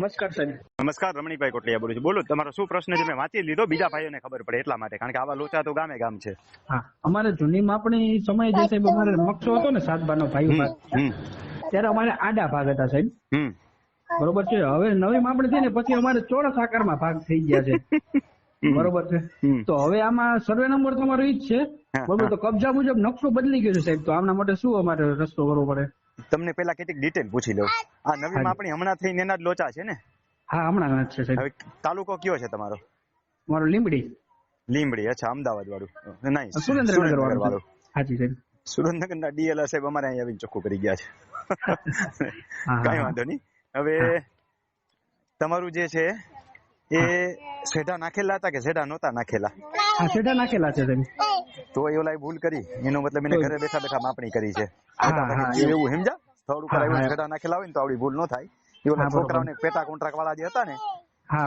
નમસ્કાર સાહેબ. નમસ્કાર રમણીકભાઈ કોટલિયા બોલું છું. બોલો તમારો શું પ્રશ્ન છે? મેં વાંચી લીધો બીજા ભાઈઓને ખબર પડે એટલા માટે કારણ કે આવા લોચા તો ગામે ગામ છે. હા અમારે જૂની માપણી સમય જે સાહેબ અમારે મક્ષો હતો ને સાતબાનો ભાઈઓ હમ, ભાગ ત્યારે અમારે આડા ભાગ હતા સાહેબ. બરોબર છે? હવે નવી માપણી થઈ ને પછી અમારે ચોરસ આકારમાં ભાગ થઈ ગયા છે. બરોબર છે? તો હવે આમાં સર્વે નંબર તમારો ઈ જ છે. બરોબર તો કબજા મુજબ નકશો બદલી ગયો છે સાહેબ. તો આમના માટે શું અમારે રસ્તો કરવો પડે? તમને પેલા કેટલીક ડિટેલ પૂછી લઉં આ નવી માપણી હમણાં થઈને એના જ લોચા છે ને? હા હમણાં જ છે સાહેબ. તાલુકો કયો છે તમારો? મારો લીંબડી. લીંબડી અચ્છા અમદાવાદ વાળું નહીં સુરેન્દ્રનગર વાળું હાજી સાહેબ. સુરેન્દ્રનગરના ડીએલઆર સાહેબ અમારે અહીંયા આવીને ચોખ્ખું કરી ગયા છે. કઈ વાંધો નહીં. હવે તમારું જે છે એ સેઢા નાખેલા હતા કે સેઢા નહોતા નાખેલા? હા સેટા નાખેલા છે સાહેબ. તો એ ઓલા ભૂલ કરી. એનો મતલબ એને ઘરે બેઠા બેઠા માપણી કરી છે. એવું. સમજા સ્થળ ઉપર આવીને છેડા નાખેલા હોય ને તો આવડી ભૂલ ન થાય. એ ઓલા છોકરાઓને પેટા કોન્ટ્રાક્ટ વાળા જે હતા ને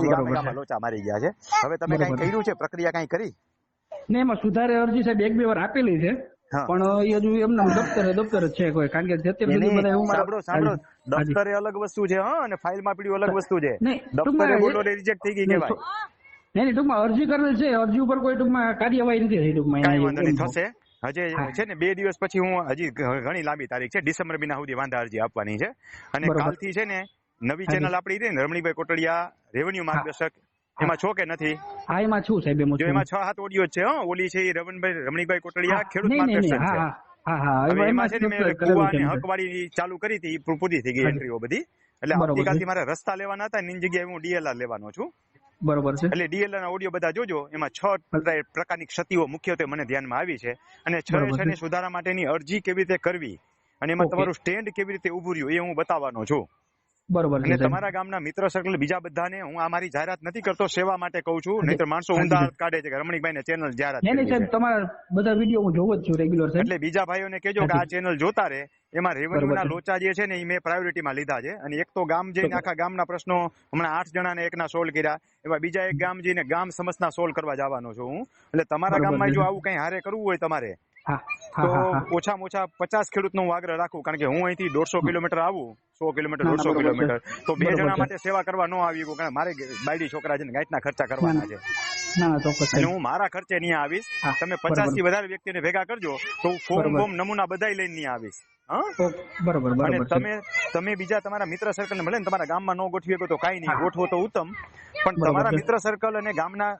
એ ગામે બરોબર લોચા મારી ગયા છે. હવે તમે કઈ કર્યું છે? પ્રક્રિયા કઈ કરી? ને એમાં સુધારે અરજી સાહેબ એક બે વાર આપેલી છે. પણ એ હજુ એમના દફતરે દફતર છે કોઈ. કારણ કે અત્યાર સુધી બધા એવું સાંભળો સાંભળો. દફતરે અલગ વસ્તુ છે હા અને ફાઇલમાં પીડ્યું અલગ વસ્તુ છે. દફતરે ટૂંકમાં બોલો રિજેક્ટ થઈ ગઈ કહેવાય. નહીં ટૂંકમાં અરજી કરેલ છે. અરજી ઉપર કોઈ ટૂંકમાં કાર્યવાહી નથી થઈ ટૂંકમાં. થશે. હજે. છે ને બે દિવસ પછી હું હજી ઘણી લાંબી તારીખ છે. ડિસેમ્બર મહિના સુધી વાંધા અરજી આપવાની છે. અને. કાલથી છે ને નવી ચેનલ આપણી રહી ને રમણીભાઈ કોટડિયા રેવન્યુ માર્ગદર્શક. એમાં છો કે નથી? હા એમાં છું સાહેબ એમાં એમાં છ સાત ઓડિયો છે હો. ઓલી છે રમણભાઈ રમણીભાઈ કોટડિયા ખેડૂત હા છે. હા હા એમાં- છે ને મેં. હકવાળી ચાલુ કરી હતી પૂરી થઈ ગઈ એન્ટ્રીઓ બધી. એટલે. આવતીકાલથી મારે રસ્તા લેવાના હતા ને એની જગ્યાએ હું ડીએલઆર લેવાનો છું. બરોબર છે. એટલે ડીએલઆર ના ઓડિયો બધા જોજો એમાં છ પ્રકારની ક્ષતિઓ મુખ્યત્વે મને ધ્યાનમાં આવી છે. અને છ બરોબર છે ને છે. સુધારા માટેની અરજી કેવી રીતે કરવી? અને એમાં તમારું સ્ટેન્ડ કેવી રીતે ઉભું રહ્યું એ હું બતાવવાનો છું. બરોબર અને તમારા ગામના મિત્ર સર્કલ બીજા બધાને હું આ મારી જાહેરાત નથી કરતો સેવા માટે કહું છું. નહીતર માણસો ઊંધા કાઢે છે કે રમણીકભાઈ ને ચેનલ જાહેરાત નહીં સાહેબ તમારા બધા વીડિયો હું જોઉં જ છું રેગ્યુલર એટલે બીજા ભાઈઓને કહેજો કે આ ચેનલ જોતા રહે. એમાં રેવન્યુ ના બરોબર છે. લોચા જે છે ને એ મેં પ્રાયોરિટીમાં લીધા છે. અને એક તો ગામ જઈને. આખા ગામના પ્રશ્નો હમણાં આઠ જણાને એકના સોલ્વ કર્યા. એવા બીજા એક ગામ જઈને ગામ સમસ્યા સોલ્વ કરવા જવાનો છું હું. એટલે તમારા ગામમાં જો આવું કઈ હારે કરવું હોય તમારે તો ઓછામાં ઓછા પચાસ ખેડૂતનો નું આગ્રહ રાખું કારણ કે હું અહીંથી દોઢસો કિલોમીટર આવું સો કિલોમીટર દોઢસો કિલોમીટર. તો બે જણા માટે સેવા કરવા ન આવી કારણ મારે બાયડી છોકરા છે ને ગાંઠના ખર્ચા કરવાના છે. ના ના ચોક્કસ અને હું મારા ખર્ચે નહીં આવીશ. તમે પચાસથી વધારે વ્યક્તિને ભેગા કરજો તો હું ફોર્મ નમૂના બધાય લઈને નહીં આવીશ. બરોબર બરોબર તમે તમે બીજા તમારા મિત્ર સર્કલ ને મળે ને તમારા ગામમાં ન ગોઠવી શકો તો કાંઈ નહીં ગોઠવો તો ઉત્તમ. પણ તમારા મિત્ર સર્કલ અને ગામના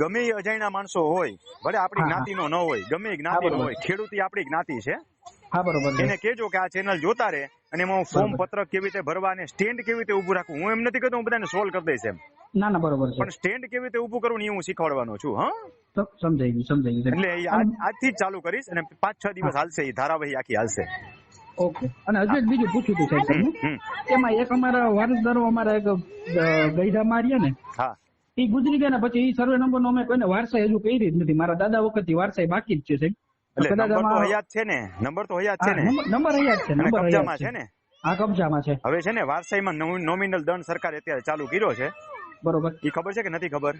ગમે એ અજાણ્યા માણસો હોય ભલે આપણી જ્ઞાતિ નો જ્ઞાતિનો ન હોય ગમે જ્ઞાતિનો. હોય ખેડૂત આપણી જ્ઞાતિ છે. હા બરોબર એને કેજો કે આ ચેનલ જોતા રહે અને એમાં હું ફોર્મ પત્રક કેવી રીતે ભરવા અને સ્ટેન્ડ કેવી રીતે ઊભું રાખવું હું એમ નથી કહેતો હું બધાને સોલ્વ કરી દઈશ એમ. ના ના બરોબર છે. પણ સ્ટેન્ડ કેવી રીતે ઊભું કરવું ને એ હું શીખવાડવાનો છું હા? સમજાઈ ગયું સમજાઈ ગયું. એટલે આજથી જ ચાલુ કરીશ અને પાંચ છ દિવસ હાલશે એ ધારાવાહી આખી હાલશે. ઓકે. અને હજી બીજું પૂછ્યું હતું સાહેબ તમને. એમાં એક અમારા વારસદારો અમારા એક ગઈડા ગઈઢા માર્યા ને હા. એ ગુજરી ગયા ને પછી એ સર્વે નંબર નો અમે કોઈને વારસાઈ હજુ કરી જ નથી. મારા દાદા વખત વારસાઈ બાકી જ છે સાહેબ. એટલે નંબર તો હયાત છે ને. નંબર તો હયાત છે ને. નંબર નંબર છે નંબર કબજામાં છે. ને? હા કબજામાં છે. હવે છે ને વારસાઈમાં નોમિનલ દંડ સરકારે અત્યારે ચાલુ કર્યો છે. બરોબર. એ ખબર છે કે નથી ખબર?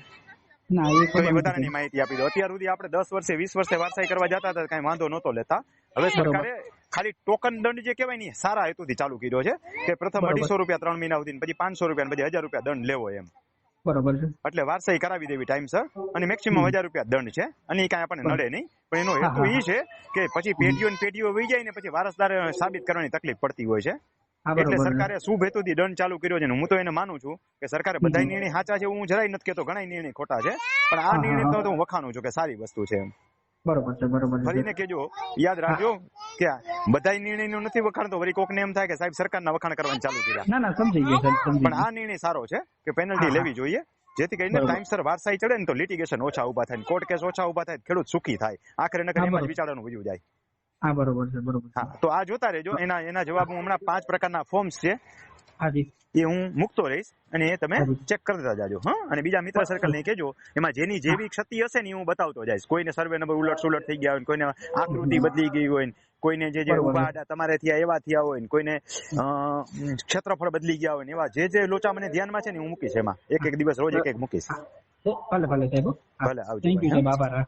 ના એ ખબર વધારાની માહિતી આપી દો. અત્યાર સુધી આપણે દસ વર્ષે વીસ વર્ષે વારસાઈ કરવા જતા હતા કઈ વાંધો નહોતો લેતા. હવે સરકારે ખાલી ટોકન દંડ જે કહેવાય ને સારા હેતુથી ચાલુ કર્યો છે કે પ્રથમ. અઢીસો રૂપિયા ત્રણ મહિના સુધી પછી પાંચસો રૂપિયા પછી હજાર રૂપિયા દંડ લેવો એમ. બરોબર છે. એટલે વારસાઈ કરાવી દેવી ટાઈમસર અને મેક્સિમમ હજાર રૂપિયા દંડ છે. અને એ કાંઈ આપણને નડે નહીં. પણ એનો હેતુ એ છે કે પછી પેઢીઓ ને પેઢીઓ વહી જાય ને પછી વારસદાર સાબિત કરવાની તકલીફ પડતી હોય છે. એટલે સરકારે શુભ હેતુથી દંડ ચાલુ કર્યો છે હું તો એને માનું છું કે સરકારે બધા નિર્ણય સાચા છે હું જરાય નથી કેતો ઘણા નિર્ણય ખોટા છે. પણ આ નિર્ણય તો હું વખાણું છું કે સારી વસ્તુ છે એમ. બરોબર છે બરોબર છે. ફરીને કેજો યાદ રાખજો કે બધા નિર્ણયનું નથી વખાણતો વળી કોકને એમ થાય કે સાહેબ સરકારના વખાણ કરવાનું ચાલુ કર્યા. ના ના સમજી ગયા સાહેબ સમજી પણ આ નિર્ણય સારો છે કે પેનલ્ટી. લેવી જોઈએ જેથી કરીને. ટાઈમસર વારસાઈ ચડે ને તો લિટિગેશન ઓછા ઊભા થાય કોર્ટ કેસ ઓછા ઊભા થાય ખેડૂત સુખી થાય. આખરે નકર એમાં જ. વિચારવાનું વયું જાય. હા બરોબર છે બરોબર હા તો આ જોતા રહેજો. એના એના જવાબ હું હમણાં પાંચ પ્રકારના ફોર્મ્સ છે. એ હું મૂકતો રહીશ અને એ તમે ચેક કરતા જાજો હા? અને બીજા મિત્ર સર્કલ ને કેજો એમાં જેની જેવી ક્ષતિ હશે ને હું બતાવતો જઈશ. કોઈને સર્વે નંબર ઉલટ સુલટ થઈ ગયા હોય કોઈને આકૃતિ બદલી ગઈ હોય કોઈને જે જે ઊભા આડા તમારે થયા એવા થયા હોય ને કોઈને ક્ષેત્રફળ બદલી ગયા હોય ને એવા જે જે લોચા મને ધ્યાનમાં છે ને હું મૂકીશ એમાં. એક એક દિવસ રોજ એક એક મૂકીશ. ભલે ભલે સાહેબ ભલે, આવજો. થેન્ક યુ સાહેબ. આભાર.